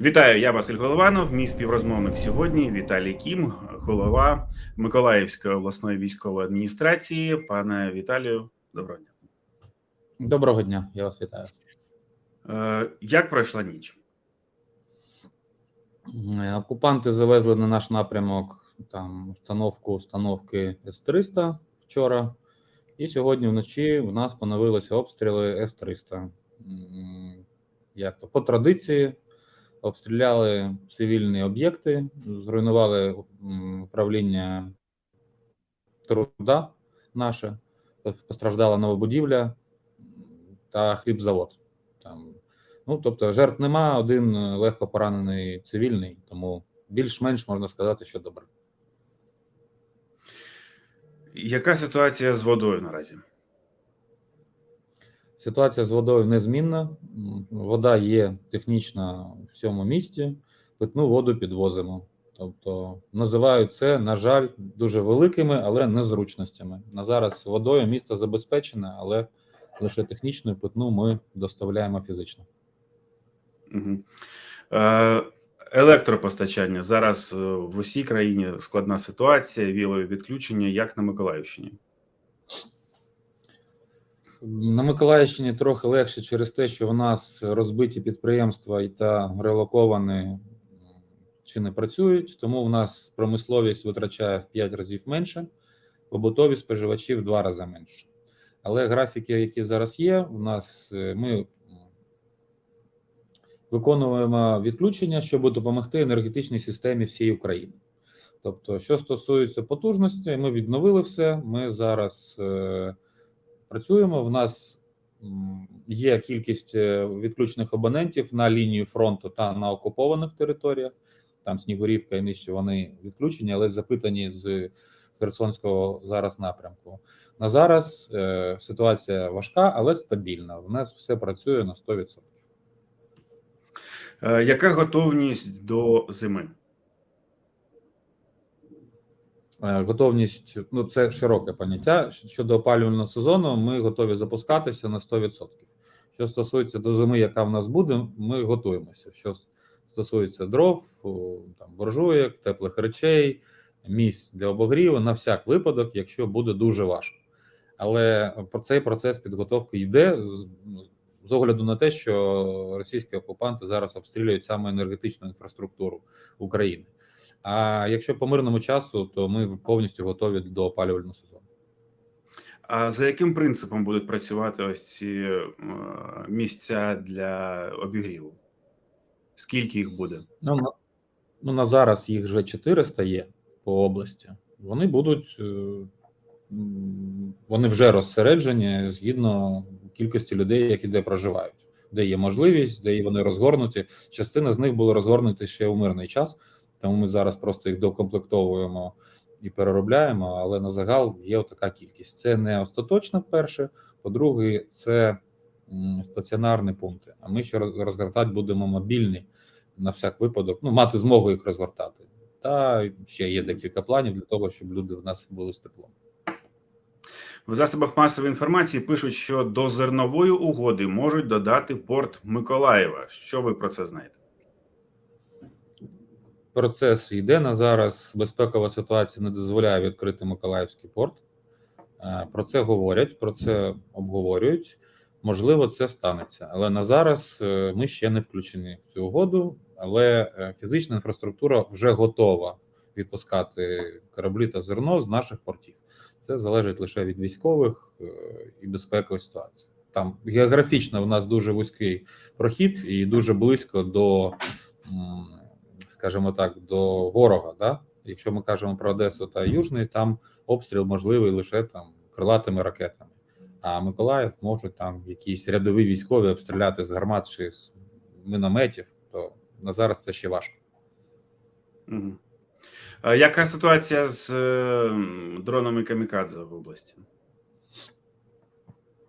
Вітаю, я Василь Голованов. Мій співрозмовник сьогодні Віталій Кім, голова Миколаївської обласної військової адміністрації. Пане Віталію, доброго дня. Доброго дня, я вас вітаю. Е, Як пройшла ніч? Е, Окупанти завезли на наш напрямок там установку установки С-300 вчора, і сьогодні вночі в нас поновилися обстріли С-300. Як то по традиції обстріляли цивільні об'єкти, зруйнували управління труда наше, постраждала нова будівля та хлібзавод. Там Ну, тобто, жертв нема, один легко поранений цивільний, тому більш-менш можна сказати, що добре. Яка ситуація з водою наразі? Ситуація з водою незмінна. Вода є технічна в всьому місті, питну воду підвозимо. Тобто називають це, на жаль, дуже великими, але незручностями. На зараз водою місто забезпечене, але лише технічну питну ми доставляємо фізично. Е, Електропостачання зараз е, в усій країні складна ситуація, вілові відключення, як на Миколаївщині. На Миколаївщині трохи легше через те, що в нас розбиті підприємства і та релоковані чи не працюють, тому в нас промисловість витрачає в 5 разів менше, побутові споживачі в 2 рази менше. Але графіки, які зараз є, у нас е, ми виконуємо відключення, щоб допомогти енергетичній системі всієї України. Тобто, що стосується потужності, ми відновили все. Ми зараз е, працюємо. В нас є кількість е, відключених абонентів на лінію фронту та на окупованих територіях. Там Снігурівка і нижче вони відключені, але запитані з Херсонського зараз напрямку. На зараз е, ситуація важка, але стабільна. В нас все працює на 100%. Е, Яка готовність до зими? Е, Готовність ну це широке поняття. Щодо опалювального сезону, ми готові запускатися на 100%. Що стосується до зими, яка в нас буде, ми готуємося. Що стосується дров, там буржуєк, теплих речей, місць для обогріву на всяк випадок, якщо буде дуже важко. Але про цей процес підготовки йде з огляду на те, що російські окупанти зараз обстрілюють саме енергетичну інфраструктуру України. А якщо по мирному часу, то ми повністю готові до опалювального сезону. А за яким принципом будуть працювати ось ці місця для обігріву? Скільки їх буде? Ну на, ну, на зараз їх вже 400 є по області. Вони будуть е, вони вже розсереджені згідно кількості людей, які де проживають, де є можливість, де вони розгорнуті. Частина з них були розгорнуті ще у мирний час, тому ми зараз просто їх докомплектовуємо і переробляємо. Але на загал є така кількість. Це не остаточно перше. По-друге, це стаціонарні пункти. А ми ще розгортати будемо мобільні на всяк випадок, ну мати змогу їх розгортати. Та ще є декілька планів для того, щоб люди в нас були з теплом. В засобах масової інформації пишуть, що до зернової угоди можуть додати порт Миколаєва. Що ви про це знаєте? Процес йде на зараз. Безпекова ситуація не дозволяє відкрити Миколаївський порт. Е, Про це говорять, про це обговорюють. Можливо, це станеться, але на зараз е, ми ще не включені в цю угоду. Але е, фізична інфраструктура вже готова відпускати кораблі та зерно з наших портів. Це залежить лише від військових і безпекової ситуації. Там географічно в нас дуже вузький прохід і дуже близько до, скажімо так, до ворога. Да? Якщо ми кажемо про Одесу та Южний, там обстріл можливий лише там крилатими ракетами. А Миколаїв можуть там якісь рядові військові обстріляти з гармат чи з мінометів, то на зараз це ще важко. Угу. А яка ситуація з е, дронами Камікадзе в області?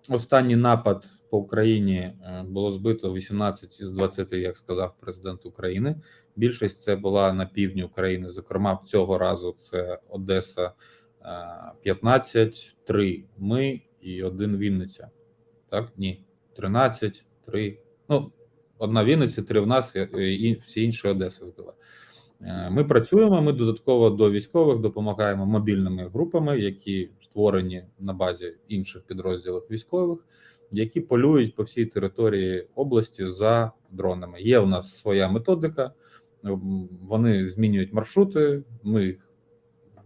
Останній напад по Україні е, було збито 18 із 20, як сказав президент України. Більшість це була на півдні України. Зокрема, в цього разу це Одеса е, 15, 3 ми і один Вінниця. Так, ні, 13, 3. Ну, одна Вінниці, три в нас, і- і всі інші Одеса здала. Е, Ми працюємо. Ми додатково до військових допомагаємо мобільними групами, які створені на базі інших підрозділів військових, які полюють по всій території області за дронами. Є у нас своя методика. Вони змінюють маршрути. Ми їх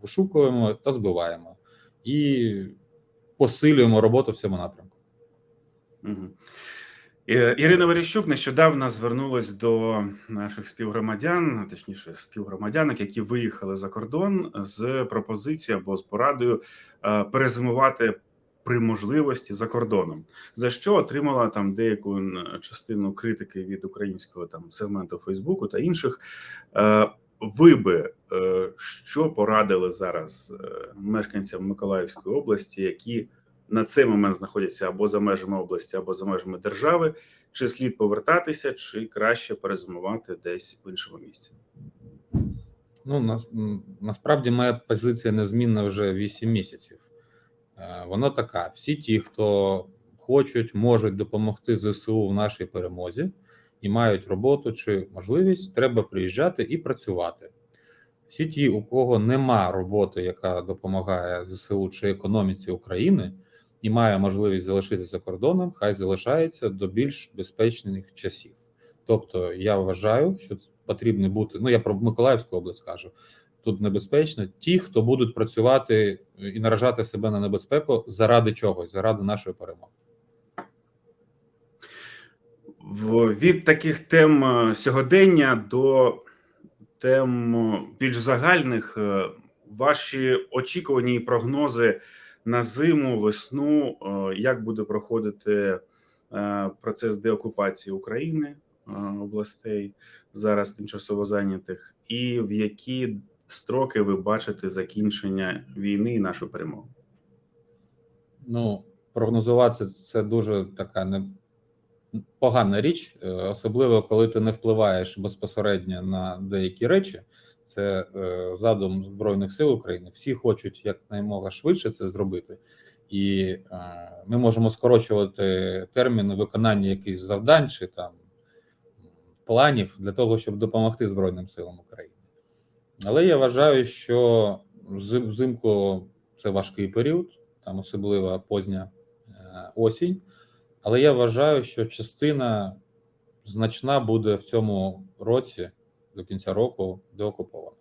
вишукуємо та збиваємо і посилюємо роботу в цьому напрямку. Е, Ірина Верещук нещодавно звернулась до наших співгромадян, точніше, співгромадянок, які виїхали за кордон з пропозицією або з порадою е, перезимувати при можливості за кордоном, за що отримала там деяку частину критики від українського там сегменту Фейсбуку та інших. Е, Ви би е, що порадили зараз е, мешканцям Миколаївської області, які на цей момент знаходяться або за межами області, або за межами держави, чи слід повертатися, чи краще перезимувати десь в іншому місці? Ну нас, насправді моя позиція незмінна вже 8 місяців. Е, Вона така: всі ті, хто хочуть, можуть допомогти ЗСУ в нашій перемозі і мають роботу чи можливість, треба приїжджати і працювати. Всі ті, у кого нема роботи, яка допомагає ЗСУ чи економіці України, і має можливість залишитися за кордоном, хай залишається до більш безпечних часів. Тобто, я вважаю, що потрібно бути. Ну я про Миколаївську область кажу. Тут небезпечно ті, хто будуть працювати і наражати себе на небезпеку заради чогось, заради нашої перемоги. Від таких тем е, сьогодення до тем е, більш загальних, е, ваші очікувані і прогнози на зиму, весну, е, як буде проходити е, процес деокупації України е, областей зараз тимчасово зайнятих, і в які строки ви бачите закінчення війни і нашу перемогу? Ну, прогнозувати це дуже така не погана річ, е, особливо коли ти не впливаєш безпосередньо на деякі речі. Це е, задум Збройних сил України. Всі хочуть якнаймога швидше це зробити, і е, ми можемо скорочувати терміни виконання якихось завдань чи там планів для того, щоб допомогти Збройним силам України. Але я вважаю, що взимку це важкий період, там особливо позня е, осінь. Але я вважаю, що частина значна буде в цьому році до кінця року деокупована.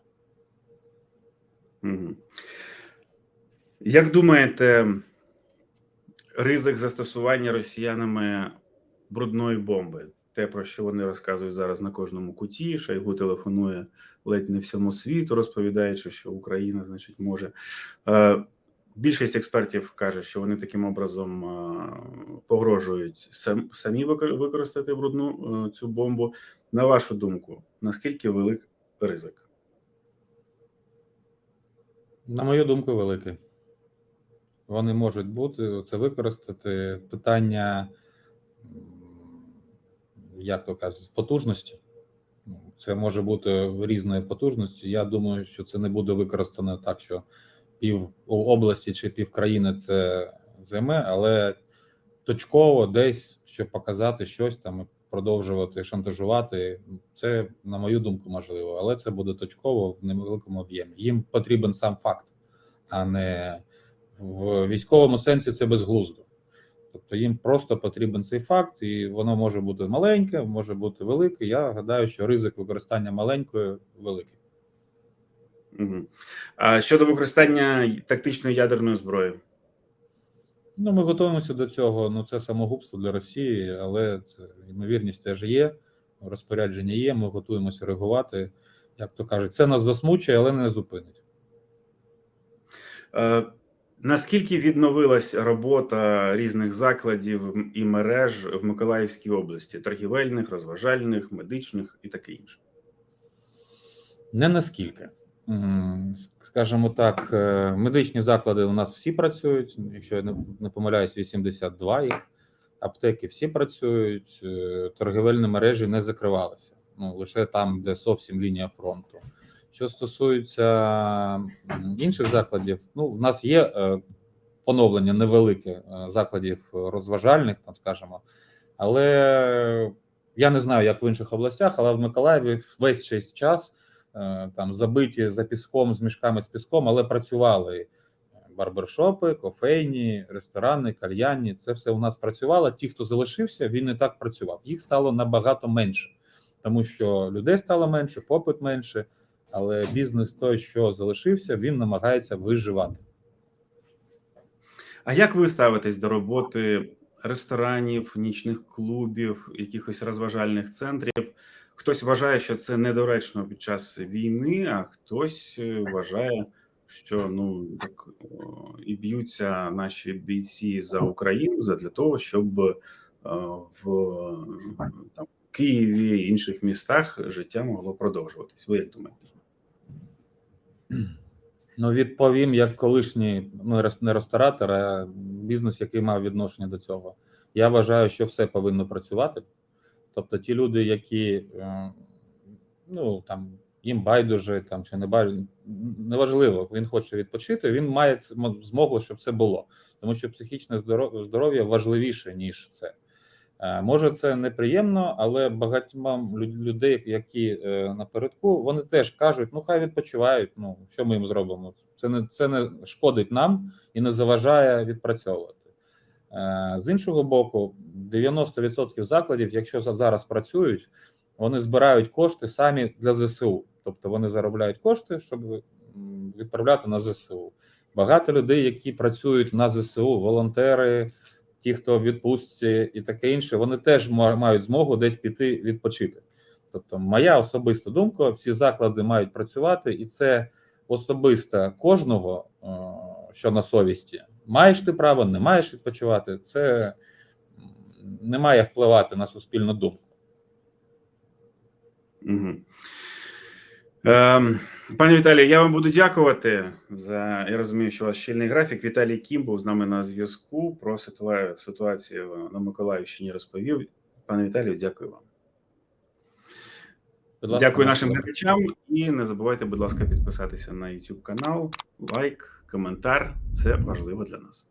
Як думаєте, ризик застосування росіянами брудної бомби? Те, про що вони розказують зараз на кожному куті. Шойгу телефонує ледь не всьому світу, розповідаючи, що Україна, значить, може. Е, Більшість експертів каже, що вони таким образом е, погрожують сам, самі використати брудну е, цю бомбу. На вашу думку, наскільки велик ризик? На мою думку, великий. Вони можуть бути це використати. Питання, як то кажуть, потужності. Ну, Це може бути різної потужності. Я думаю, що це не буде використано так, що пів області чи пів країни це займе, але точково десь, щоб показати щось там і продовжувати шантажувати. Це, на мою думку, можливо, але це буде точково в невеликому об'ємі. Їм потрібен сам факт, а не в військовому сенсі це безглуздо. Тобто їм просто потрібен цей факт, і воно може бути маленьке, може бути велике. Я гадаю, що ризик використання маленької великий. Угу. А щодо використання тактичної ядерної зброї, Ну, ми готуємося до цього. Ну, це самогубство для Росії, але це ймовірність теж є. Розпорядження є. Ми готуємося реагувати. Як то кажуть, це нас засмучує, але не зупинить. е, наскільки відновилась робота різних закладів і мереж в Миколаївській області: торгівельних, розважальних, медичних і таке інше? Не наскільки. Скажімо так, е, медичні заклади у нас всі працюють. Якщо я не, не помиляюсь, 82 їх. Аптеки всі працюють, е, торгівельні мережі не закривалися. Ну лише там, де зовсім лінія фронту. Що стосується інших закладів, ну в нас є е, поновлення невелике е, закладів розважальних, там скажімо, але Я не знаю, як в інших областях, але в Миколаєві весь цей час е, там забиті за піском з мішками з піском, але працювали барбершопи, кофейні, ресторани, кальянні. Це все у нас працювало. Ті, хто залишився, він не так працював. Їх стало набагато менше, тому що людей стало менше, попит менше. Але бізнес той, що залишився, він намагається виживати. А як ви ставитесь до роботи ресторанів, нічних клубів, якихось розважальних центрів? Хтось вважає, що це недоречно під час війни, а хтось е, вважає, що ну так і б'ються наші бійці за Україну для того, щоб е, в там, Києві інших містах життя могло продовжуватись. Ви як думаєте? Ну, відповім як колишній ну, не ресторатор, а бізнес, який мав відношення до цього. Я вважаю, що все повинно працювати. Тобто, ті люди, які е, ну там їм байдуже там чи не байдуже, неважливо, він хоче відпочити, він має змогу, щоб це було. Тому що психічне здоро- здоров'я важливіше, ніж це. Е, Може, це неприємно, але багатьом лю- людей, які е, напередку, вони теж кажуть: ну хай відпочивають. Ну що ми їм зробимо? Це не це не шкодить нам і не заважає відпрацьовувати. Е, З іншого боку, 90% закладів, якщо за- зараз працюють, вони збирають кошти самі для ЗСУ. Тобто вони заробляють кошти, щоб відправляти на ЗСУ. Багато людей, які працюють на ЗСУ, волонтери, ті, хто в відпустці і таке інше, вони теж мають змогу десь піти відпочити. Тобто, моя особиста думка: всі заклади мають працювати, і це особисто кожного, е, що на совісті. Маєш ти право, не маєш відпочивати. Це не має впливати на суспільну думку. Угу. Ем, пане Віталію, я вам буду дякувати за. Я розумію, що у вас щільний графік. Віталій Кім був з нами на зв'язку. Про ситуацію на Миколаївщині розповів. Пане Віталію, дякую вам. Ласка, Дякую нашим глядачам. І не забувайте, будь ласка, підписатися на YouTube канал, лайк, коментар. Це важливо для нас.